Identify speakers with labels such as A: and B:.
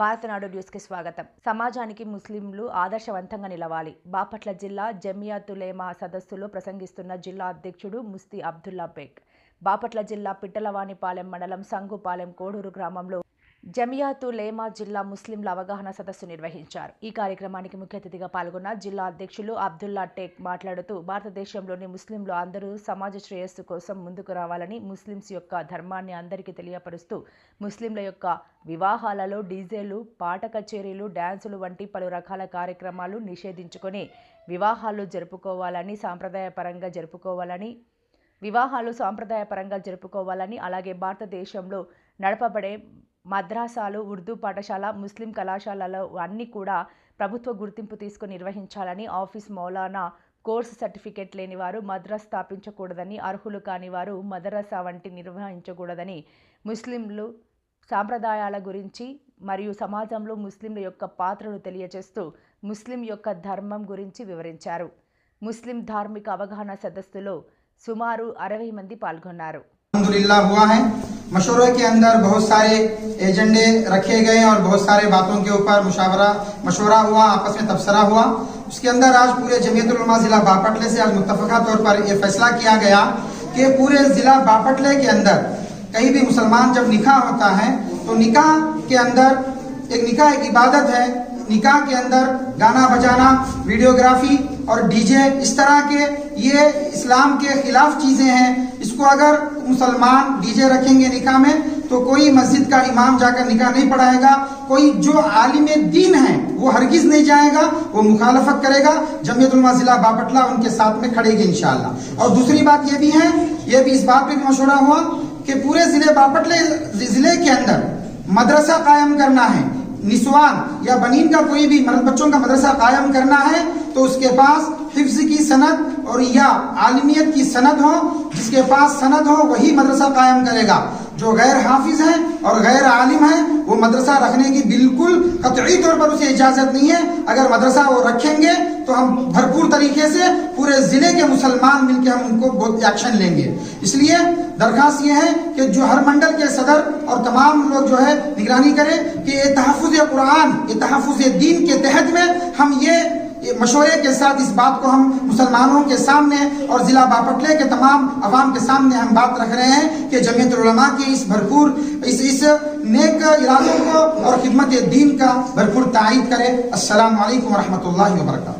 A: భారతనాడు న్యూస్కి స్వాగతం. సమాజానికి ముస్లింలు ఆదర్శవంతంగా నిలవాలి. బాపట్ల జిల్లా జమియాతులేమా సదస్సులో ప్రసంగిస్తున్న జిల్లా అధ్యక్షుడు ముస్తి అబ్దుల్లా బేగ్. బాపట్ల జిల్లా పిట్టలవానిపాలెం మండలం సంగుపాలెం కోడూరు గ్రామంలో జమియాతులేమా జిల్లా ముస్లింల అవగాహన సదస్సు నిర్వహించారు. ఈ కార్యక్రమానికి ముఖ్య అతిథిగా పాల్గొన్న జిల్లా అధ్యక్షులు అబ్దుల్లా టేక్ మాట్లాడుతూ భారతదేశంలోని ముస్లింలు అందరూ సమాజ శ్రేయస్సు కోసం ముందుకు రావాలని ముస్లింస్ యొక్క ధర్మాన్ని అందరికీ తెలియపరుస్తూ ముస్లింల యొక్క వివాహాలలో డీజేలు పాట కచేరీలు డ్యాన్సులు వంటి పలు రకాల కార్యక్రమాలు నిషేధించుకొని వివాహాలు జరుపుకోవాలని సాంప్రదాయపరంగా జరుపుకోవాలని వివాహాలు సాంప్రదాయపరంగా జరుపుకోవాలని అలాగే భారతదేశంలో నడపబడే మద్రాసాలు ఉర్దూ పాఠశాల ముస్లిం కళాశాలలో అన్నీ కూడా ప్రభుత్వ గుర్తింపు తీసుకుని నిర్వహించాలని ఆఫీస్ మౌలానా కోర్సు సర్టిఫికేట్ లేని వారు మద్రాస్ స్థాపించకూడదని అర్హులు కాని వారు మదరసా వంటి నిర్వహించకూడదని ముస్లింలు సాంప్రదాయాల గురించి మరియు సమాజంలో ముస్లింల యొక్క పాత్రను తెలియజేస్తూ ముస్లిం యొక్క ధర్మం గురించి వివరించారు. ముస్లిం ధార్మిక అవగాహన సదస్సులో సుమారు అరవై మంది పాల్గొన్నారు.
B: الحمدللہ ہوا ہے۔ مشورے کے اندر بہت سارے ایجنڈے رکھے گئے اور بہت سارے باتوں کے اوپر مشاورہ، مشورہ ہوا، آپس میں تبصرہ ہوا۔ اس کے اندر آج پورے جمعیت العلماء ضلع باپٹلے سے آج متفقہ طور پر یہ فیصلہ کیا گیا کہ پورے ضلع باپٹلے کے اندر کہیں بھی مسلمان جب نکاح ہوتا ہے تو نکاح کے اندر ایک نکاح ایک عبادت ہے۔ نکاح کے اندر گانا بجانا، ویڈیوگرافی اور ڈی جے اس طرح کے یہ اسلام کے خلاف چیزیں ہیں، اس کو اگر مسلمان ڈی جے رکھیں گے نکاح میں، تو کوئی مسجد کا امام جا کر نکاح نہیں پڑھائے گا، کوئی جو عالم دین ہے وہ ہرگز نہیں جائے گا، وہ مخالفت کرے گا، جمعیت علماء ضلع باپٹلا ان کے ساتھ میں کھڑے گی انشاءاللہ۔ اور دوسری بات یہ بھی ہے، یہ بھی اس بات پہ مشورہ ہوا کہ پورے ضلع باپٹلے ضلع کے اندر مدرسہ قائم کرنا ہے۔ نسوان یا بنین کا کوئی بھی مرد بچوں کا مدرسہ قائم کرنا ہے، تو اس کے پاس حفظ کی سند اور یا عالمیت کی سند ہو، جس کے پاس سند ہو، وہی مدرسہ قائم کرے گا۔ جو غیر حافظ ہے اور غیر عالم ہے وہ مدرسہ رکھنے کی بالکل قطعی طور پر اسے اجازت نہیں ہے۔ اگر مدرسہ وہ رکھیں گے تو ہم بھرپور طریقے سے پورے ضلع کے مسلمان مل کے ہم ان کو بہت ایکشن لیں گے۔ اس لیے درخواست یہ ہے کہ جو ہر منڈل کے صدر اور تمام لوگ جو ہے نگرانی کریں کہ یہ تحفظ قرآن، یہ تحفظ دین کے تحت میں ہم یہ مشورے کے ساتھ اس بات کو ہم مسلمانوں کے سامنے اور ضلع باپٹلے کے تمام عوام کے سامنے ہم بات رکھ رہے ہیں کہ جمعیت العلماء کی اس بھرپور، اس اس نیک ارادوں کو اور خدمت دین کا بھرپور تائید کرے۔ السلام علیکم ورحمۃ اللہ وبرکاتہ۔